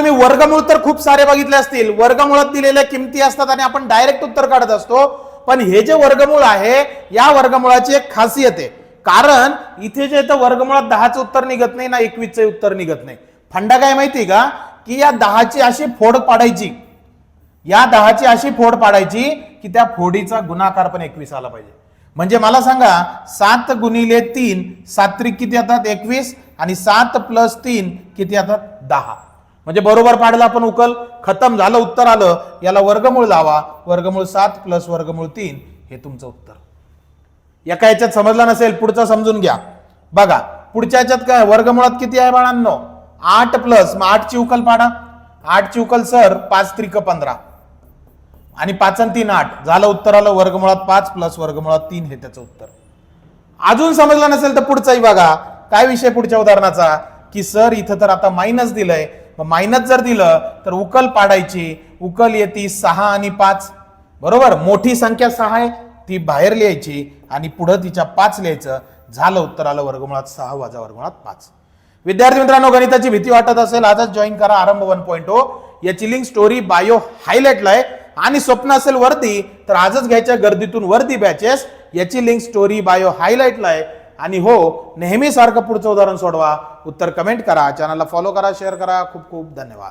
तुम्ही वर्गमूळ तर खूप सारे बघितले असतील. वर्गमुळात दिलेल्या किमती असतात आणि आपण डायरेक्ट उत्तर काढत असतो. पण हे जे वर्गमूळ आहे या वर्गमुळाची एक खासियत आहे. कारण इथे जे तर वर्गमुळात दहाचं उत्तर निघत नाही ना एकवीसचं उत्तर निघत नाही. फंडा काय माहिती का? की या दहाची अशी फोड पाडायची. या दहाची अशी फोड पाडायची की त्या फोडीचा गुणाकार पण एकवीस आला पाहिजे. म्हणजे मला सांगा सात गुणिले तीन सात्रिक किती येतात? एकवीस आणि सात प्लस तीन किती येतात? दहा. म्हणजे बरोबर पाडला आपण उकल खतम झालं उत्तर आलं याला वर्गमूळ लावा. वर्गमूळ सात प्लस वर्गमूळ तीन हे तुमचं उत्तर. एका याच्यात समजलं नसेल पुढचं समजून घ्या. बघा पुढच्या याच्यात काय वर्गमुळात किती आहे बाळांनो? आठ प्लस मग आठची उकल पाडा. आठची उकल सर पाच त्रिक पंधरा. आणि पाच आणि तीन आठ. झालं उत्तर आलं वर्गमुळात पाच प्लस वर्गमुळात तीन हे त्याचं उत्तर. अजून समजलं नसेल तर पुढचाही बघा. काय विषय पुढच्या उदाहरणाचा? की सर इथं तर आता मायनस दिलंय. मग मायनस जर दिलं तर उकल पाडायची. उकल येते सहा आणि पाच. बरोबर? मोठी संख्या सहा आहे ती बाहेर लिहायची आणि पुढं तिच्या पाच लिहायचं. झालं उत्तर आलं वर्गमुळात सहा वाजा वर्गमुळात पाच. विद्यार्थी मित्रांनो गणिताची भीती वाटत असेल आजच जॉईन करा आरंभ वन पॉईंट ओ याची लिंक स्टोरी बायो हायलाइटला आहे. आणि स्वप्न असेल वर्दी तर आजच घ्यायच्या गर्दीतून वर्दी बॅचेस याची लिंक स्टोरी बायो हायलाइटला आहे. आणि हो नेहमीसारखं पुढचं उदाहरण सोडवा. उत्तर कमेंट करा. चॅनलला फॉलो करा शेअर करा. खूप खूप धन्यवाद.